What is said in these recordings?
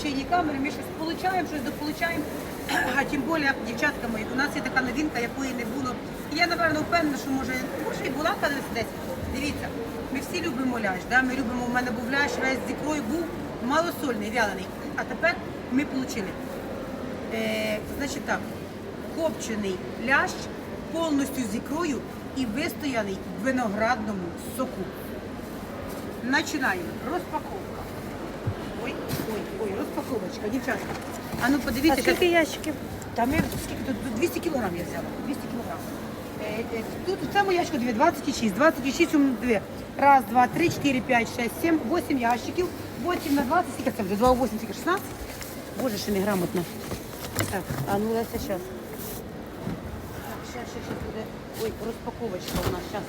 включенні камери, ми щось получаємо, щось дополучаємо. А тим більше, дівчатка мої, у нас є така новинка, якої не було. І я, напевно, впевнена, що може, може і була колись десь. Дивіться, ми всі любимо лящ, да? ми любимо, у мене був лящ, весь з ікрою був малосольний, вялений. А тепер ми отримали. Е, значить так, копчений лящ повністю з ікрою і вистояний в виноградному соку. Починаємо. Розпаковка. Ой, ой, ой, розпаковочка, дівчатка. А ну А подивіться, скільки як- ящиків? там я, скільки тут, тут 200 кілограм я взяла. 200 кілограм. Е, е, Тут в цьому ящику дві, 26. 26 у мене дві. Раз, два, три, чотири, п'ять, шесть, сім, вісім ящиків. 8 на 20, скільки це буде? 2, 8, скільки? 16? Боже, ще неграмотно. Так, а ну Леся, зараз. Так, ще, ще, ще буде. Ой, розпаковочка у нас зараз.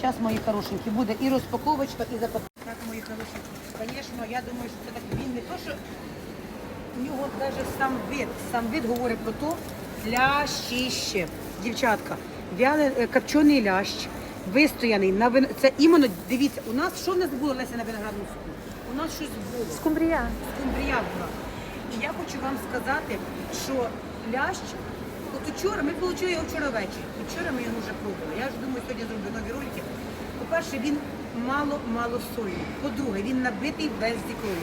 Зараз, мої хорошенькі, буде і розпаковочка, і запаковка. Мої хорошенькі. Звісно, я думаю, що це так він не то, що у нього навіть сам вид, сам вид говорить про то, лящище. Дівчатка, вяле, копчений лящ, вистояний на вин... Це іменно, дивіться, у нас, що в нас було, Леся, на виноградному суку? У нас щось було Скумбрія. скумбрія була. І я хочу вам сказати, що лящ, от вчора, ми отримали його вчора ввечері. Вчора ми його вже пробували. Я ж думаю, сьогодні зроблю нові ролики. По-перше, він мало-мало сольний. По-друге, він набитий весь зікрою.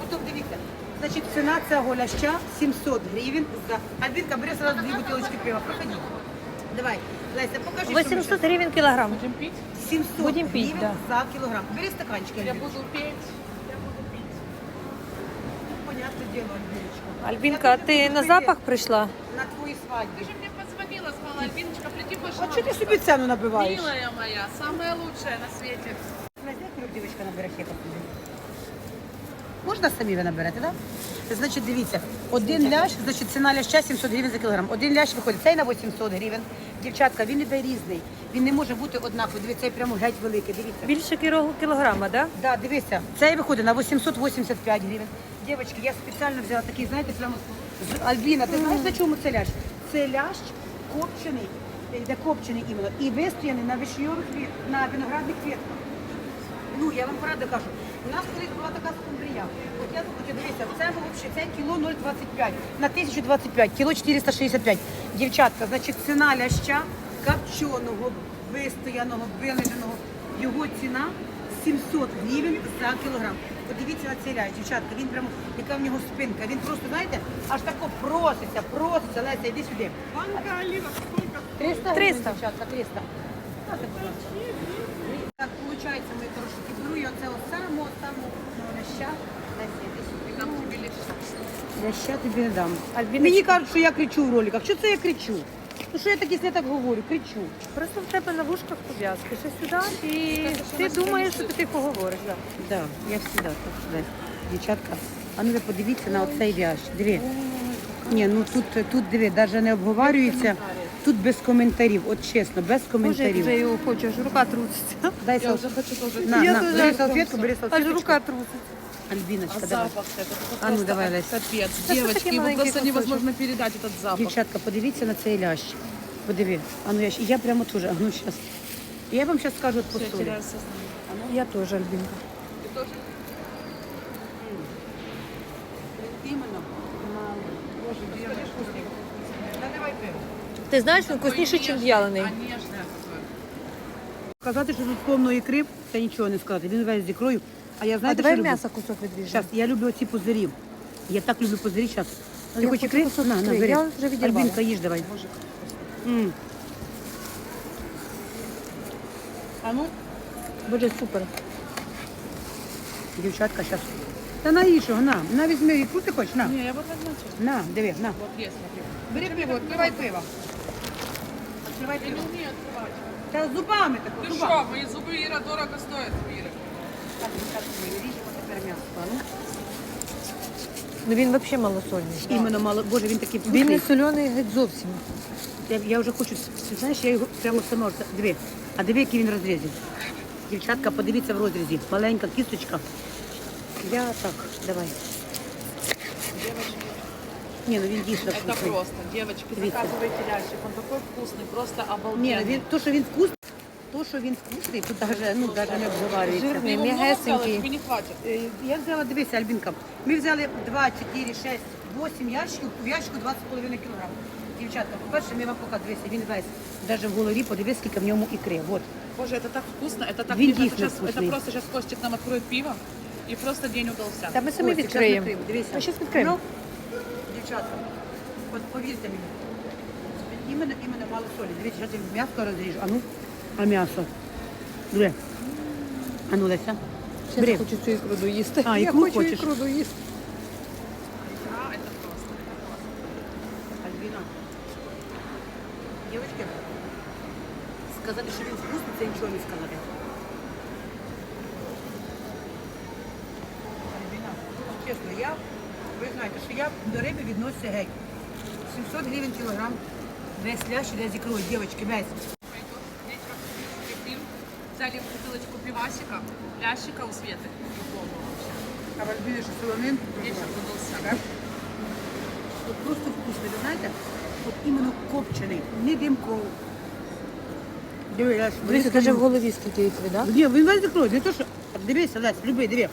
Потім дивіться, значить, ціна цього ляща 700 гривень за. Альбінка, бери сразу дві бутилочки пива. Проходіть. Давай, Леся, покажи, що ми 800 гривень кілограм. Будем пить? 700 Будем пить, гривень за кілограм. Бери стаканчики, Я Альбіночка. буду петь. Я буду пить. Понятне діло, Альбіночка. Альбінка, Я а ти на пити запах прийшла? На твої свадьбі. Ты же мне позвонила, сказала, Альбиночка, приди, А пожалуйста. чого ти собі ціну набиваєш? Милая моя, самая лучшая на свете. Знаєте, дівчинка набере хліба собі? Можна самі ви наберете, так? Значить, дивіться, один лящ, значить ціна ляща 700 гривень за кілограм. Один лящ виходить, цей на 800 гривень. Дівчатка, він іде різний. Він не може бути однаковий. Дивіться, цей прямо геть великий, дивіться. Більше кіло- кілограма, да? Да, дивіться, цей виходить на 885 гривень. Дівчатки, я спеціально взяла такий, знаєте, прямо з Альбіна, ти знаєш, на чому це лящ? Це лящ копчений, де копчений іменно, і вистояний на вишньових квіт, на виноградних квітках. Ну, я вам правду кажу, у нас колись була така скумбрія. От я от дивіться, це взагалі, це кіло 0,25 на 1025, кіло 465. Дівчатка, значить, ціна ляща копченого, вистояного, вилеженого, його ціна 700 гривень за кілограм. Подивіться на цей дівчатка, він прямо, яка в нього спинка. Він просто, знаєте, аж тако проситься, проситься. Леся, йди сюди. Банка оливок сколько? 300 300. дівчатка, 300. Нате. Так, виходить, мої хороші, беру я оце от самого, самого ляща. Леся, іди сюди. Дам тебе леща. Ляща тобі не дам. Мені кажуть, що я кричу в роликах. Що це я кричу? Ну що я так, якщо я так говорю? Кричу. Просто в тебе на вушках пов'язки. Ще сюди і ти думаєш, що ти тихо говориш. Да. Да, я завжди так сюди. Дівчатка, а ну ви подивіться на оцей лящ. Диви. Ні, ну тут, тут диви, навіть не обговорюється. Тут без коментарів, от чесно, без Боже, як коментарів. вже його хочеш, рука труситься. Дай Я сал... уже хочу тоже. На, Я на, теж. бери салфетку, бери Аж салфетку. рука труситься. Альбіночка, А давай. запах это, это А ну, просто давай, Лесь. капец. Да что Девочки, такие его маленькие просто кусочки? невозможно передать этот запах. Дівчатка, подивіться на цей лящ. Подиви. А ну я, щ- я прямо теж, а ну зараз. Я вам зараз скажу от по Я солі. теряю сознание. Я теж, Альбінка. Ты тоже? Іменно. Боже, дівчатка, вкусний. Наливай пиво. Ти знаєш, він вкусніший, ніж в'ялений. А нежное такое. Сказати, що тут повно ікри, це нічого не сказати. Він весь з ікрою. А я А знаєте, давай що люблю? м'ясо кусок відріжемо. Зараз, я люблю оці пузирі. Я так люблю пузирі зараз. Ну, Ти я хочеш хочу ікри? кусок На, на, ікри. бери. Я вже відірвала. Альбінка, їж давай. М. А ну, Буде супер. дівчатка, зараз. Та на іншого, на, на візьми ікру ти хочеш, на. Не, я вот возьму. На, диви, на. Вот есть, смотри. Бери пиво, відкривай пиво. Відкривай Я не пиво. умею открывать. Та зубами так, Ты зубами. что, мои зубы Ира дорого стоят, ну. Ну він взагалі малосольний. Іменно мало, боже, він такий Він не вкусний. соляний геть зовсім. Я, я вже хочу, ти знаєш, я його прямо сама, диви, а диви, який він розрізів. Дівчатка, подивіться в розрізі. Маленька кісточка. Я так, давай. Ні, ну він дійсно Это вкусний. просто. Девочки, Видите? заказывайте лящик. Он такой вкусный, просто Ні, обалденный. ну він, то, що він вкусний, то, що він вкусний, тут даже, ну, даже не обговорюється. Жирний. Ты его много взяла, мягесенький. тебе не хватит. Е, Я взяла, дивися, Альбінка, ми взяли 2, 4, 6, 8 ящиків, в ящику 20,5 кг. Дівчатка, по-перше, ми вам показуємо, дивися, він весь, навіть в голові, подивись, скільки в ньому ікри. От. Боже, это так вкусно, это так Вин вкусно. Это, действительно сейчас, это вкусный. просто сейчас Костик нам откроет пиво, и просто день удался. Та ми самі Ось, зараз відкриємо. відкриємо, Дивися. Ми зараз відкриємо. Ну, дівчатка, от повірте мені, іменно, іменно мало солі. Дивіться, зараз я м'ясо розріжу. А ну, а м'ясо. Диви. А ну, Леся. Бери. Я хочу цю ікру доїсти. А, я ікру хочу хочеш? ікру доїсти. А, это просто. Альбіна. Дівчатки, сказати, що він вкусний, це нічого не сказати. Альбіна, чесно, я, ви знаєте, що я до риби відноситься геть. 700 гривень кілограм, весь лящ іде з ікрою, дівчатки, весь. Взяли бутылочку пивасика, лящика у вообще. А в Альбіні що солонин? Удался. От просто вкусний, ви знаєте, от іменно копчений, не димков. Диви, я ж Дивіться, даже в голові скільки ікри, да? Ні, він весь закроє, не то, що... Дивися, Лесь, любий, диви.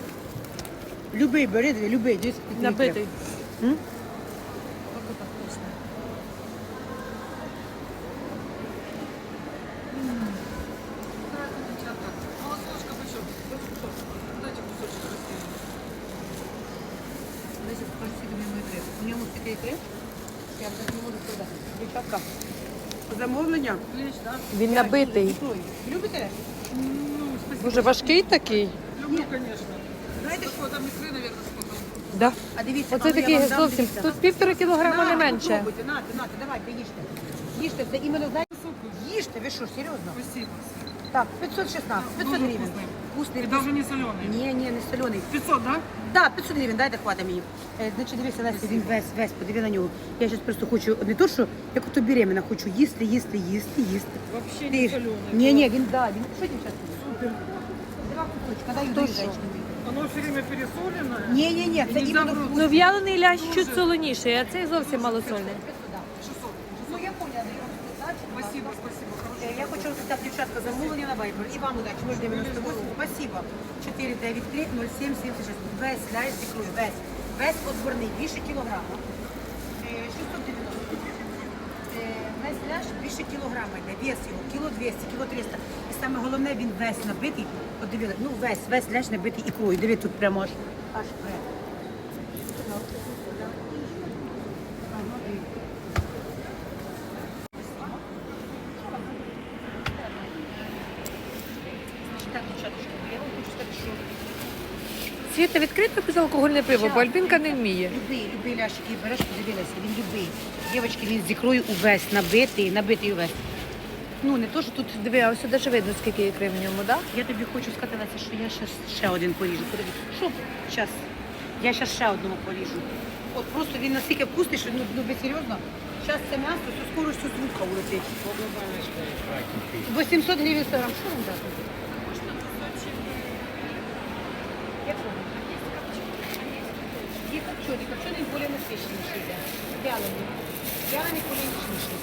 Любий, бери, диви, любий, дивись. скільки Набитий. М? Ікри, я вже не можу сказати. Дівчатка, замовлення. Він набитий. Любите? Ну. Боже, важкий такий. Люблю, конечно. Знаєте, Что там икры, наверное, сколько? Да. А дивіться, Оце такий вам зовсім. дивіться. Тут півтора кілограма не менше. попробуйте, нате, нате, давайте, їжте. Їжте, це іменно, знаєте, їжте, ви що, серйозно? Спасибо. Так, 516, 500 гривень. Вкусний. И даже не соленый. Ні, ні, не солений. 500, да? Так, 500 гривень, дайте хвата мені. Е, Значить, дивися, Леся, він весь, весь, подиви на нього. Я зараз просто хочу, не то, що, як ото беременна, хочу їсти, їсти, їсти, їсти. Вообще Ти не ж- соленый. Ні, ні, він, да, він, що дівчатка? Супер. Два кусочка, дай То дай що? Оно все время пересоленное. Ні, ні, ні, це Нельзя іменно. Ну, в'ялений лящ чуть солоніший, а цей зовсім малосольний. 600. Ну, я поняла, я вам сказати. Спасибо, спасибо. Е, Я хочу розпитати дівчатка замовлення на Viber. І вам удачі, 098. Спасибо. 493 07 76. Весь ляж з ікрою, весь. Весь отборний, більше кілограма. Е, 690. Е, Весь ляж більше кілограма йде, вес його, кіло 200, кіло 300. І саме головне, він весь набитий, от ну весь, весь ляж набитий ікрою. Диви, тут прямо аж, аж пре. Ага, дивіться. Так, дівчаточки, я вам хочу сказати, що Світа відкрито безалкогольне пиво, бо Альбінка не вміє. Любий, любий ляш, який береш, подивилася, він любий. Дівчатки, він з ікрою увесь, набитий, набитий увесь. Ну, не то, що тут, Диви, а ось даже видно, скільки ікри в ньому, да? я тобі хочу сказати, Леся, що я зараз ще один поріжу. Подиви. Що? Зараз. Я зараз ще одного поріжу. От просто він настільки вкусний, що ну, ну ви серйозно? Зараз це м'ясо зі скоростю звука улетить. 800 гривень 100 грам. Що вам дати? Як вам? Копчений, копчений більш насичніший йде. Вялений. Вялений більш ніжніший.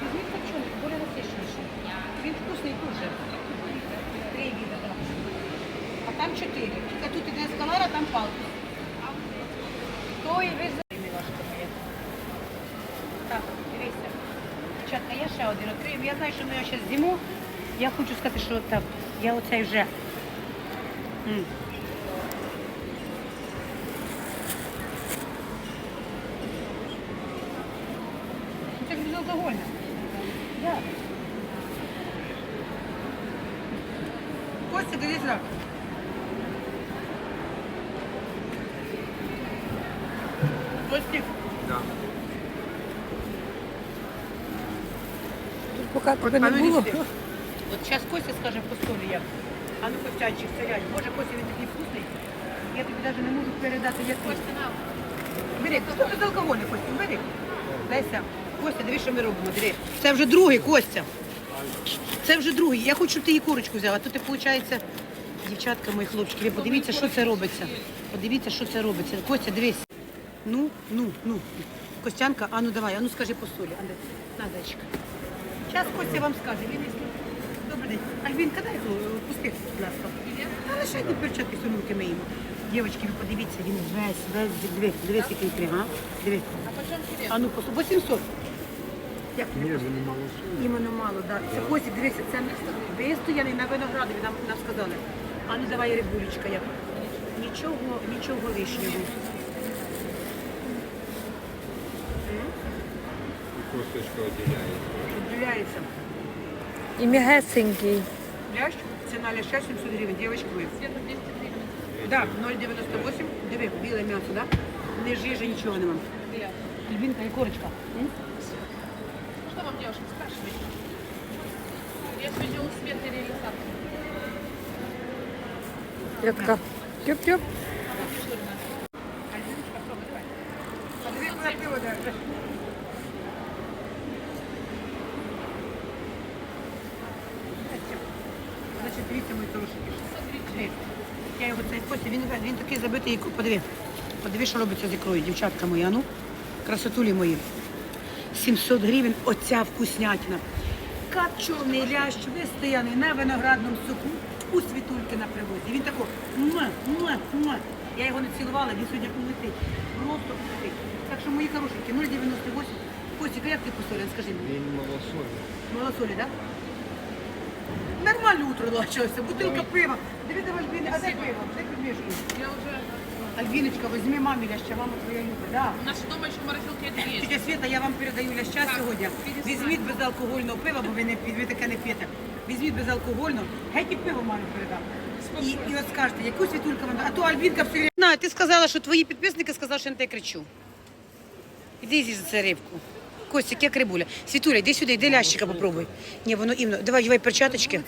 Візьміть копчений, більш насичніший. Він вкусний дуже. Три віда, так. А там чотири. Тільки тут іде а там палка. То і за... Так, дивіться. Дівчатка, я ще один відкрию. Я знаю, що ми його зараз з'їмо. Я хочу сказати, що так, я оцей вже. М. Це ж безалкогольне. Да. Костя, дивіться. Костик. Тут поки тебе не було. От зараз Костя скаже по солі як. А ну Костянчик, стоять. Боже, Костя, він такий вкусний. Я тобі навіть не можу передати, як Костя нам. Бери, хто тут алкоголь, Костя, бери. Леся, Костя, диви, що ми робимо, диви. Це вже другий, Костя. Це вже другий. Я хочу, щоб ти її курочку взяла. Тут, виходить, дівчатка, мої хлопчики, ви подивіться, що це робиться. Подивіться, що це робиться. Костя, дивись. Ну, ну, ну. Костянка, а ну давай, а ну скажи по солі. На, зайчик. Зараз Костя вам скаже. Він Добрий день. Альбінка, дай його, пусти, будь ласка. А лишайте перчатки сумки миємо. Дівчатки, ви подивіться, він весь, весь, дивись, дивись, який. Дивись. А филе? А ну, по 800. Як вони мало Іменно мало, так. Це Костя, дивися, це вистояний на виноградові, нам, нам сказали. А ну давай рибулечка, як. Нічого, нічого лишнього. косточка відділяє. Відділяється. І м'ягесенький. Лящ, ціна ляща 700 гривень, дівчатки ви. Где-то 200 гривен. Так, 0,98, диви, біле м'ясо, так? Не жижа, нічого нема. Альбінка і корочка. М? Вам, девушка, спрашивайте? Я свет и реализацию. Я така. Тюп-тюп. Значить, дивіться, мої хороші. Диви. Я його цей Костя, він, він такий забитий, подиви. Подиви, що робиться з ікрою, дівчатка мої, а ну. Красотулі мої. 700 гривень оця вкуснятина. Капчурний лящ, вистояний на виноградному соку у світульки на привозі. Він тако, муа, муа, муа. Я його не цілувала, він сьогодні улетить. Просто улетить. Так що мої хорошенькі, 0,98. Костіка, як ти посолен, скажи мені? Він малосольний. Малосолі, так? Да? Нормально утро началося, бутилка пива. Диви, давай, Альбіна, а де пиво? Де підмішуєш? Я уже... Альбіночка, візьми мамі ляща, мама твоя любить. Да. У нас дома еще в морозилке это есть. Тетя Света, я вам передаю ляща Так, сьогодні. перестань. Візьміть безалкогольного пива, бо ви не п'єте, ви таке не п'єте. Візьміть безалкогольного, геть і пиво мамі передам. І, і от скажете, яку світулька вам, а то Альбінка все время... На, ти сказала, що твої підписники сказали, що я на тебе кричу. Іди зі за це рибку. Костик, як рибуля. Світуля, йди сюди, йди лящика попробуй. Ні, воно іменно. Давай, одівай перчаточки.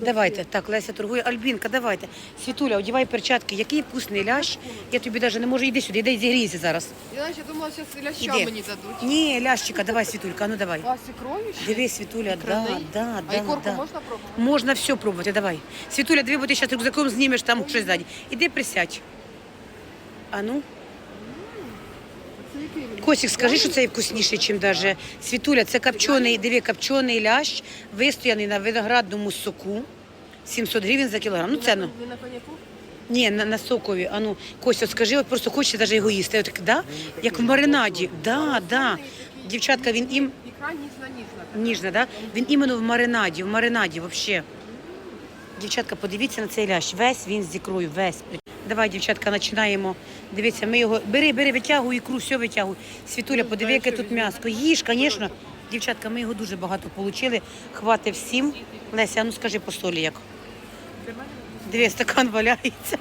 Давайте, так, Леся торгує. Альбінка, давайте. Світуля, одівай перчатки. Який вкусний лящ. Я тобі навіть не можу, іди сюди, іди зігрійся зараз. Я ще думала, зараз ляща Іди. мені дадуть. Ні, лящика, давай, Світулька, ну давай. А з ікрою ще? Дивись, Світуля, да, Ікраний? да, А да, ікорку да. можна пробувати? Можна все пробувати, давай. Світуля, диви, бо ти зараз рюкзаком знімеш там щось ззаді. Іди присядь. А ну. Це? Косик, скажи, що це вкусніше, ніж даже. Світуля, це копчений, диви, копчений лящ, вистояний на виноградному соку. 700 гривень за кілограм. Ну це ну. Ви на коньяку? Ні, на, на сокові. А ну, Костя, скажи, от просто хочеться навіть його їсти. От, да? Як в маринаді. Да, да. Дівчатка, він їм Ікра ніжна-ніжна. ніжна, да? Він іменно в маринаді, в маринаді взагалі. Дівчатка, подивіться на цей лящ. Весь він з ікрою, весь. Давай, дівчатка, починаємо. Дивіться, ми його. Бери, бери, витягуй ікру, все витягуй. Світуля, подиви, яке тут м'ясо. Їж, звісно. Дівчатка, ми його дуже багато отримали. Хвати всім. Леся, а ну скажи по солі як. Дві стакан валяється.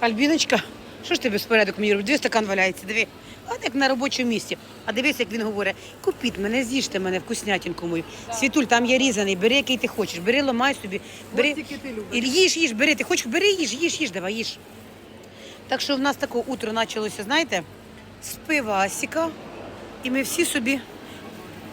Альбіночка, що ж ти безпорядок мені робиш? Дві стакан валяється, диви. А як на робочому місці. А дивись, як він говорить, купіть мене, з'їжте мене вкуснятинку мою. Світуль, там є різаний, бери, який ти хочеш, бери, ламай собі, бери. Ось який ти любиш. І їж, їж, бери, ти хочеш, бери, їж, їж, їж, давай, їж. Так що в нас таке утро почалося, знаєте, з пивасика, і ми всі собі.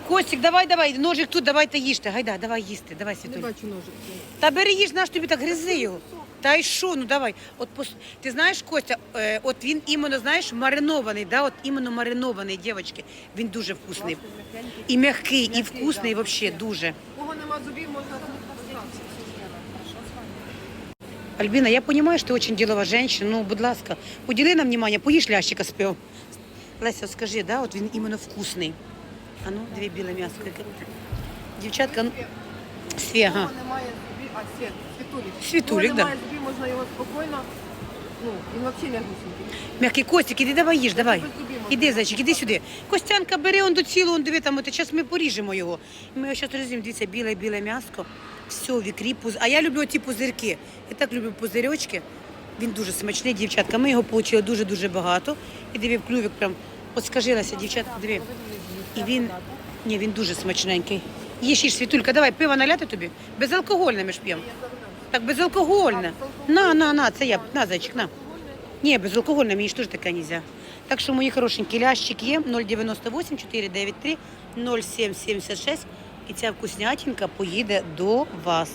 Костік, давай, давай, ножик тут, давайте їжте. Гайда, давай їсти, давай, Не Світуль. бачу ножик. Та бери їж наш тобі так гризи його. Та й що, ну давай. От пос... Ти знаєш, Костя, е, от він іменно, знаєш, маринований, да? от іменно маринований, дівчатки. Він дуже вкусний. І м'який, і вкусний, і взагалі дуже. Кого нема зубів, можна там. Альбіна, я розумію, що ти дуже ділова жінка, ну, будь ласка, уділи нам внимание, поїж лящика з пивом. Леся, скажи, да, от він іменно вкусний. А ну, дві біле м'ясо. Дівчатка, ну, сві, У ага. кого немає зубів, а світулік. Світулік, У да. немає зубів, можна його спокійно, ну, він взагалі не гусенький. М'який Костик, іди давай їж, давай. Іди, зайчик, іди сюди. Костянка, бери он до цілого, он диви там, зараз ми поріжемо його. Ми його зараз розрізимо, дивіться, біле-біле м'яско. Все, в ікрі, пуз... а я люблю ті пузирки. Я так люблю пузирьочки. Він дуже смачний, дівчатка. Ми його отримали дуже-дуже багато. І диви, клювик прям, от скажилася, дівчатка, диви. І він, ні, він дуже смачненький. Їж, їж, Світулька, давай, пиво наляти тобі. Безалкогольне ми ж п'ємо. Так, безалкогольна. На, на, на, це я, на, зайчик, на. Ні, безалкогольна, мені ж теж таке нельзя. Так що, мої хорошенькі, лящик є 098 493 0776. І ця вкуснятинка поїде до вас.